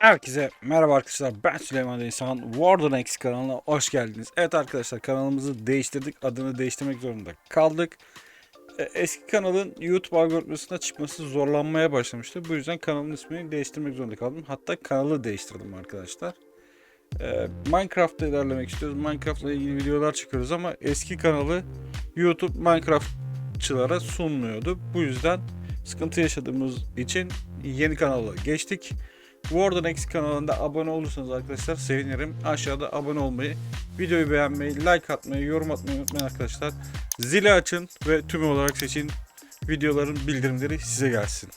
Herkese merhaba arkadaşlar ben Süleyman Deysan Warden X kanalına hoş geldiniz. Evet arkadaşlar kanalımızı değiştirdik adını değiştirmek zorunda kaldık. E, Eski kanalın YouTube algoritmasına çıkması zorlanmaya başlamıştı. Bu yüzden kanalın ismini değiştirmek zorunda kaldım. Hatta kanalı değiştirdim arkadaşlar. E, Minecraft'ta ilerlemek istiyoruz. Minecraft'la ilgili videolar çıkıyoruz ama eski kanalı YouTube Minecraftçılara sunmuyordu. Bu yüzden sıkıntı yaşadığımız için yeni kanala geçtik. Warden X kanalında abone olursanız arkadaşlar sevinirim. Aşağıda abone olmayı, videoyu beğenmeyi, like atmayı, yorum atmayı unutmayın arkadaşlar. Zili açın ve tüm olarak seçin. Videoların bildirimleri size gelsin.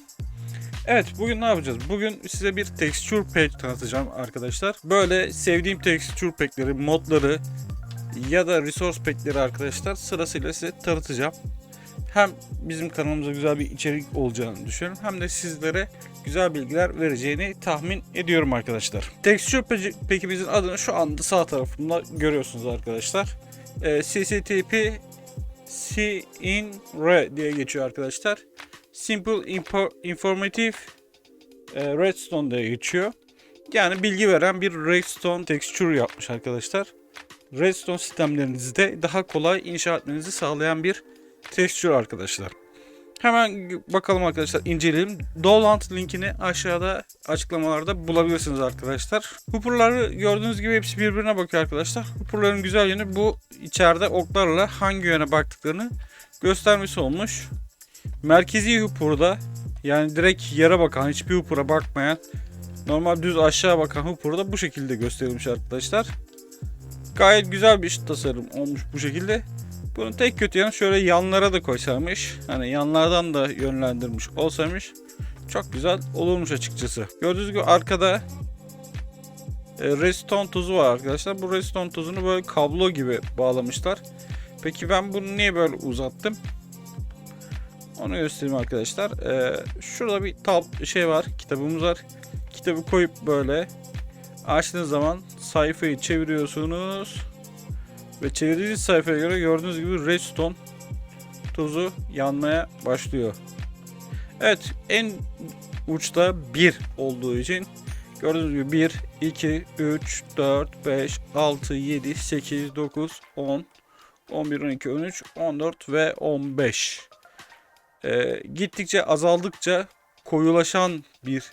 Evet bugün ne yapacağız? Bugün size bir texture pack tanıtacağım arkadaşlar. Böyle sevdiğim texture pack'leri, modları ya da resource pack'leri arkadaşlar sırasıyla size tanıtacağım. Hem bizim kanalımıza güzel bir içerik olacağını düşünüyorum hem de sizlere güzel bilgiler vereceğini tahmin ediyorum arkadaşlar. Texture Pack- Pack'imizin adını şu anda sağ tarafımda görüyorsunuz arkadaşlar. Ee, CCTP CINRE diye geçiyor arkadaşlar. Simple Info- Informative e, Redstone diye geçiyor. Yani bilgi veren bir Redstone texture yapmış arkadaşlar. Redstone sistemlerinizde daha kolay inşa etmenizi sağlayan bir texture arkadaşlar. Hemen bakalım arkadaşlar inceleyelim. Dolant linkini aşağıda açıklamalarda bulabilirsiniz arkadaşlar. Hooper'ları gördüğünüz gibi hepsi birbirine bakıyor arkadaşlar. Hooper'ların güzel yönü bu içeride oklarla hangi yöne baktıklarını göstermesi olmuş. Merkezi Hooper'da yani direkt yere bakan hiçbir Hooper'a bakmayan normal düz aşağı bakan Hooper'da bu şekilde gösterilmiş arkadaşlar. Gayet güzel bir tasarım olmuş bu şekilde. Bunun tek kötü yanı şöyle yanlara da koysaymış. Hani yanlardan da yönlendirmiş olsaymış. Çok güzel olurmuş açıkçası. Gördüğünüz gibi arkada e, redstone tuzu var arkadaşlar. Bu redstone tuzunu böyle kablo gibi bağlamışlar. Peki ben bunu niye böyle uzattım? Onu göstereyim arkadaşlar. E, şurada bir tab şey var. Kitabımız var. Kitabı koyup böyle açtığınız zaman sayfayı çeviriyorsunuz. Ve çevirdiğiniz sayfaya göre gördüğünüz gibi redstone tozu yanmaya başlıyor. Evet en uçta 1 olduğu için gördüğünüz gibi 1, 2, 3, 4, 5, 6, 7, 8, 9, 10, 11, 12, 13, 14 ve 15. Ee, gittikçe azaldıkça koyulaşan bir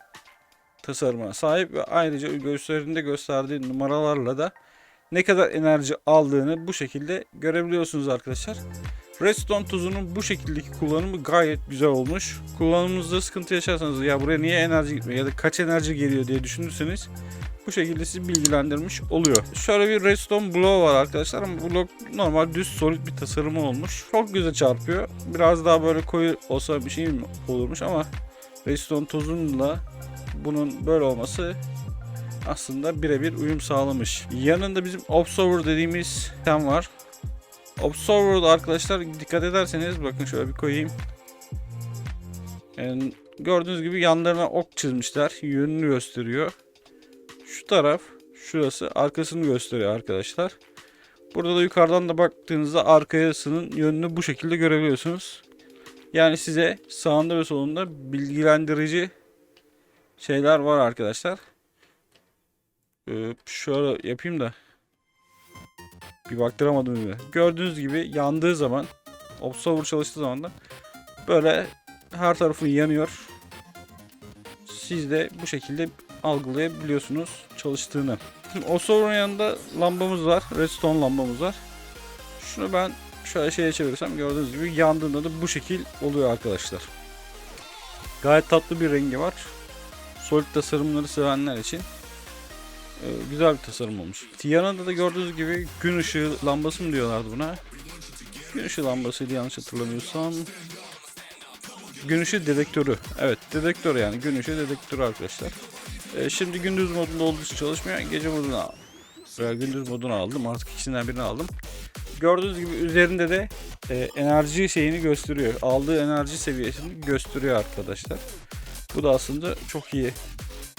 tasarıma sahip ve ayrıca gösterinde gösterdiği numaralarla da ne kadar enerji aldığını bu şekilde görebiliyorsunuz arkadaşlar. Redstone tuzunun bu şekildeki kullanımı gayet güzel olmuş. Kullanımınızda sıkıntı yaşarsanız ya buraya niye enerji gitmiyor ya da kaç enerji geliyor diye düşünürseniz bu şekilde sizi bilgilendirmiş oluyor. Şöyle bir redstone bloğu var arkadaşlar ama blok normal düz solid bir tasarımı olmuş. Çok güzel çarpıyor. Biraz daha böyle koyu olsa bir şey mi olurmuş ama redstone tozunla bunun böyle olması aslında birebir uyum sağlamış. Yanında bizim Observer dediğimiz sistem var. Observer'da arkadaşlar dikkat ederseniz bakın şöyle bir koyayım. Yani gördüğünüz gibi yanlarına ok çizmişler. Yönünü gösteriyor. Şu taraf şurası arkasını gösteriyor arkadaşlar. Burada da yukarıdan da baktığınızda arkasının yönünü bu şekilde görebiliyorsunuz. Yani size sağında ve solunda bilgilendirici şeyler var arkadaşlar. Ee, şöyle yapayım da bir baktıramadım bile. Gördüğünüz gibi yandığı zaman Observer çalıştığı zaman da böyle her tarafı yanıyor. Siz de bu şekilde algılayabiliyorsunuz çalıştığını. Şimdi Observer'ın yanında lambamız var. Redstone lambamız var. Şunu ben şöyle şeye çevirirsem gördüğünüz gibi yandığında da bu şekil oluyor arkadaşlar. Gayet tatlı bir rengi var. Solid tasarımları sevenler için güzel bir tasarım olmuş. Yanında da gördüğünüz gibi gün ışığı lambası mı diyorlardı buna? Gün ışığı lambasıydı yanlış hatırlamıyorsam. Gün ışığı dedektörü. Evet dedektör yani gün ışığı dedektörü arkadaşlar. Ee, şimdi gündüz modunda olduğu için çalışmıyor. Gece modunu al. Veya gündüz modunu aldım. Artık ikisinden birini aldım. Gördüğünüz gibi üzerinde de e, enerji şeyini gösteriyor. Aldığı enerji seviyesini gösteriyor arkadaşlar. Bu da aslında çok iyi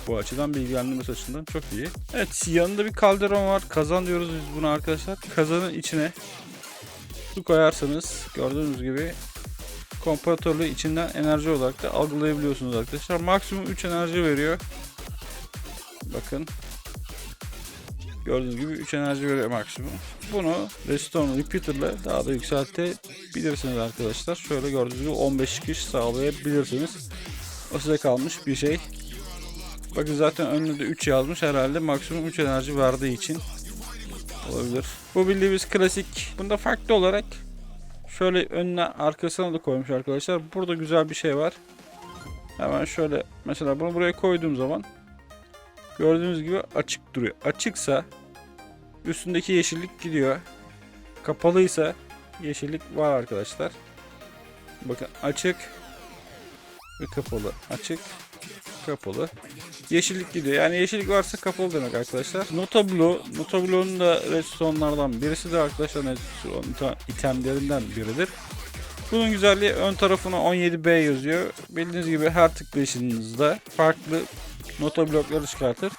bu açıdan bilgilendirmesi açısından çok iyi. Evet yanında bir kalderon var. Kazan diyoruz biz buna arkadaşlar. Kazanın içine su koyarsanız gördüğünüz gibi komparatörlü içinden enerji olarak da algılayabiliyorsunuz arkadaşlar. Maksimum 3 enerji veriyor. Bakın. Gördüğünüz gibi 3 enerji veriyor maksimum. Bunu Redstone Repeater ile daha da yükseltebilirsiniz arkadaşlar. Şöyle gördüğünüz gibi 15 çıkış sağlayabilirsiniz. O size kalmış bir şey. Bakın zaten önünde de 3 yazmış herhalde maksimum 3 enerji verdiği için olabilir. Bu bildiğimiz klasik. Bunda farklı olarak şöyle önüne arkasına da koymuş arkadaşlar. Burada güzel bir şey var. Hemen şöyle mesela bunu buraya koyduğum zaman gördüğünüz gibi açık duruyor. Açıksa üstündeki yeşillik gidiyor. Kapalıysa yeşillik var arkadaşlar. Bakın açık ve kapalı. Açık kapalı. Yeşillik gidiyor. Yani yeşillik varsa kapalı demek arkadaşlar. Notablo, Notablo'nun da redstone'lardan birisi de arkadaşlar redstone itemlerinden biridir. Bunun güzelliği ön tarafına 17B yazıyor. Bildiğiniz gibi her tıklayışınızda farklı nota blokları çıkartır.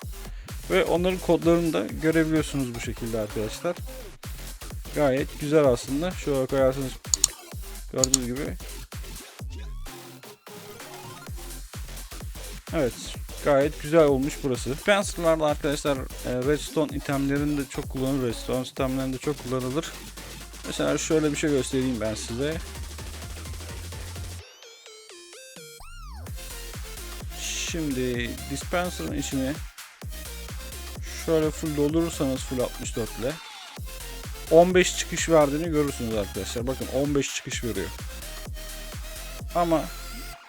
Ve onların kodlarını da görebiliyorsunuz bu şekilde arkadaşlar. Gayet güzel aslında. Şöyle koyarsınız. Gördüğünüz gibi. Evet. Gayet güzel olmuş burası. Spencer'larda arkadaşlar e, redstone itemlerinde çok kullanılır. Redstone itemlerinde çok kullanılır. Mesela şöyle bir şey göstereyim ben size. Şimdi dispenser'ın içine şöyle full doldurursanız full 64 ile 15 çıkış verdiğini görürsünüz arkadaşlar. Bakın 15 çıkış veriyor. Ama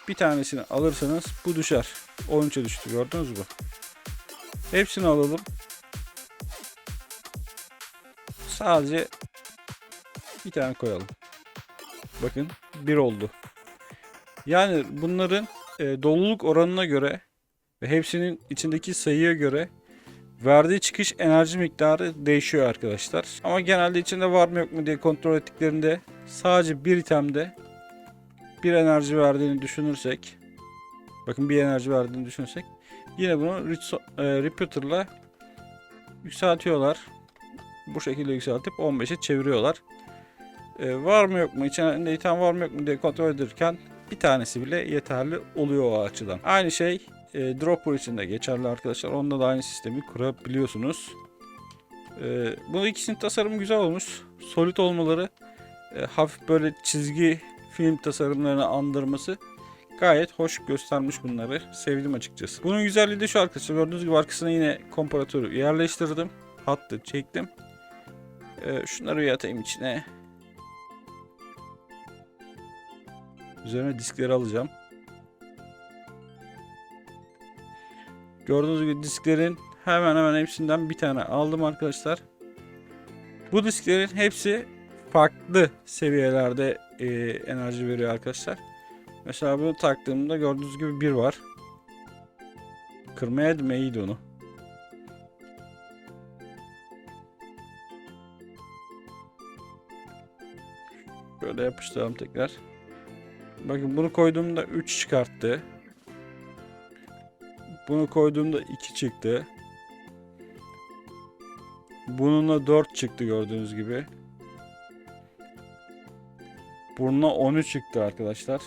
bir tanesini alırsanız bu düşer. 13'e düştü gördünüz mü? Hepsini alalım. Sadece bir tane koyalım. Bakın bir oldu. Yani bunların e, doluluk oranına göre ve hepsinin içindeki sayıya göre verdiği çıkış enerji miktarı değişiyor arkadaşlar. Ama genelde içinde var mı yok mu diye kontrol ettiklerinde sadece bir itemde bir enerji verdiğini düşünürsek bakın bir enerji verdiğini düşünürsek yine bunu e, repeater'la yükseltiyorlar. Bu şekilde yükseltip 15'e çeviriyorlar. E, var mı yok mu içinde item var mı yok mu diye kontrol ederken bir tanesi bile yeterli oluyor o açıdan. Aynı şey e, Dropper için de geçerli arkadaşlar. Onda da aynı sistemi kurabiliyorsunuz. E, bu ikisinin tasarımı güzel olmuş. Solid olmaları e, hafif böyle çizgi film tasarımlarını andırması gayet hoş göstermiş bunları. Sevdim açıkçası. Bunun güzelliği de şu arkadaşlar. Gördüğünüz gibi arkasına yine komparatörü yerleştirdim. Hattı çektim. E, şunları bir atayım içine. Üzerine diskleri alacağım. Gördüğünüz gibi disklerin hemen hemen hepsinden bir tane aldım arkadaşlar. Bu disklerin hepsi farklı seviyelerde e, enerji veriyor arkadaşlar. Mesela bunu taktığımda gördüğünüz gibi bir var. Kırmaya mı iyiydi onu. Böyle yapıştıralım tekrar. Bakın bunu koyduğumda 3 çıkarttı. Bunu koyduğumda 2 çıktı. Bununla 4 çıktı gördüğünüz gibi. Bununla 13 çıktı arkadaşlar.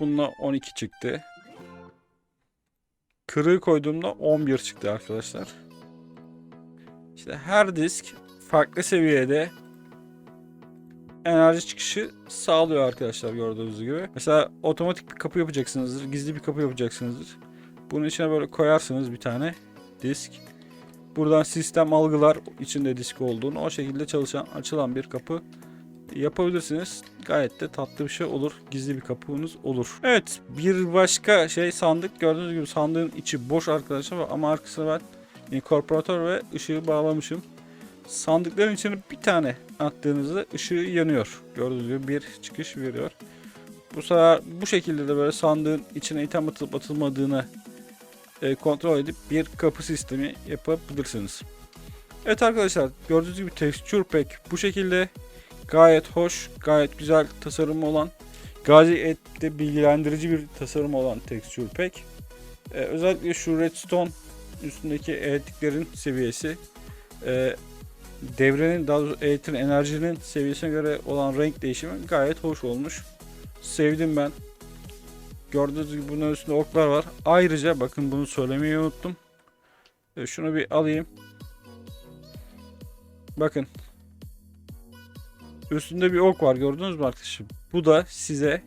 Bununla 12 çıktı. Kırığı koyduğumda 11 çıktı arkadaşlar. İşte her disk farklı seviyede enerji çıkışı sağlıyor arkadaşlar gördüğünüz gibi. Mesela otomatik bir kapı yapacaksınızdır. Gizli bir kapı yapacaksınızdır. Bunun içine böyle koyarsınız bir tane disk. Buradan sistem algılar içinde disk olduğunu o şekilde çalışan açılan bir kapı yapabilirsiniz. Gayet de tatlı bir şey olur. Gizli bir kapınız olur. Evet bir başka şey sandık. Gördüğünüz gibi sandığın içi boş arkadaşlar ama arkasına ben inkorporatör ve ışığı bağlamışım. Sandıkların içine bir tane attığınızda ışığı yanıyor. Gördüğünüz gibi bir çıkış veriyor. Bu sefer bu şekilde de böyle sandığın içine item atılıp atılmadığını kontrol edip bir kapı sistemi yapabilirsiniz. Evet arkadaşlar gördüğünüz gibi texture pack bu şekilde gayet hoş, gayet güzel tasarımı olan gayet de bilgilendirici bir tasarım olan texture pack. E, özellikle şu redstone üstündeki elektriklerin seviyesi e, devrenin daha doğrusu elektriğin enerjinin seviyesine göre olan renk değişimi gayet hoş olmuş. Sevdim ben. Gördüğünüz gibi bunun üstünde oklar var. Ayrıca bakın bunu söylemeyi unuttum. E, şunu bir alayım. Bakın. Üstünde bir ok var gördünüz mü arkadaşım? Bu da size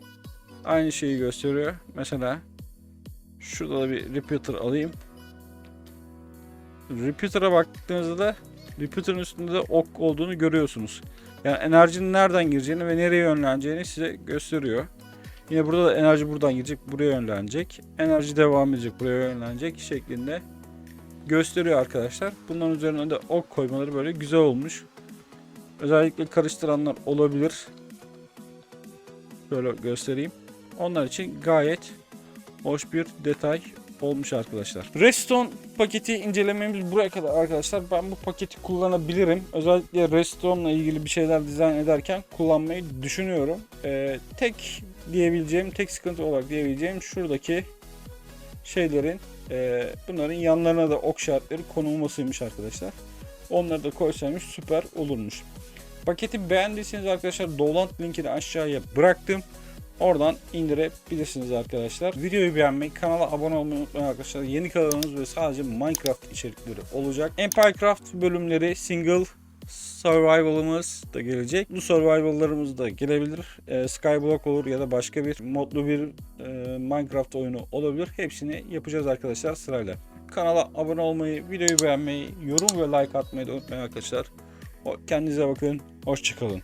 aynı şeyi gösteriyor. Mesela şurada da bir repeater alayım. Repeater'a baktığınızda da repeater'ın üstünde de ok olduğunu görüyorsunuz. Yani enerjinin nereden gireceğini ve nereye yönleneceğini size gösteriyor. Yine burada da enerji buradan girecek, buraya yönlenecek. Enerji devam edecek, buraya yönlenecek şeklinde gösteriyor arkadaşlar. Bunların üzerine de ok koymaları böyle güzel olmuş. Özellikle karıştıranlar olabilir. Şöyle göstereyim. Onlar için gayet hoş bir detay olmuş arkadaşlar. Redstone paketi incelememiz buraya kadar arkadaşlar. Ben bu paketi kullanabilirim. Özellikle Redstone ile ilgili bir şeyler dizayn ederken kullanmayı düşünüyorum. Ee, tek diyebileceğim, tek sıkıntı olarak diyebileceğim şuradaki şeylerin e, bunların yanlarına da ok işaretleri konulmasıymış arkadaşlar. Onları da koysaymış süper olurmuş. Paketi beğendiyseniz arkadaşlar Dolant linkini aşağıya bıraktım. Oradan indirebilirsiniz arkadaşlar. Videoyu beğenmeyi, kanala abone olmayı unutmayın arkadaşlar. Yeni kanalımız ve sadece Minecraft içerikleri olacak. Empire bölümleri single survival'ımız da gelecek. Bu survival'larımız da gelebilir. Ee, Skyblock olur ya da başka bir modlu bir e, Minecraft oyunu olabilir. Hepsini yapacağız arkadaşlar sırayla. Kanala abone olmayı, videoyu beğenmeyi, yorum ve like atmayı da unutmayın arkadaşlar. Kendinize bakın. Hoşçakalın.